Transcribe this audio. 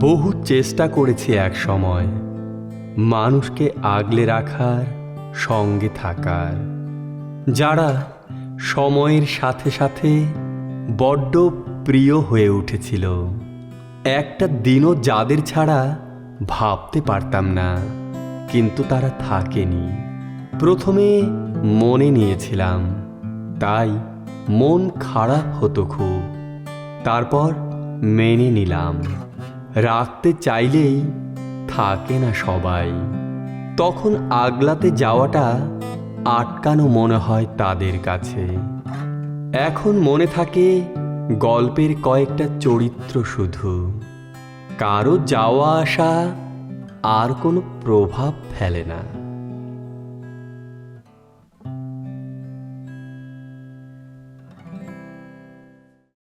বহু চেষ্টা করেছি এক সময়। মানুষকে আগলে রাখার, সঙ্গে থাকার। যারা সময়ের সাথে সাথে বড্ড প্রিয় হয়ে উঠেছিল, একটা দিনও যাদের ছাড়া ভাবতে পারতাম না। কিন্তু তারা থাকেনি। প্রথমে মনে নিয়েছিলাম, তাই মন খারাপ হতো খুব। তারপর মেনে নিলাম। রাখতে চাইলেই থাকে না সবাই। তখন আগলাতে যাওয়াটা আটকানো মনে হয় তাদের কাছে। এখন মনে থাকে গল্পের কয়েকটা চরিত্র শুধু। কারও যাওয়া আসা আর কোনো প্রভাব ফেলে না।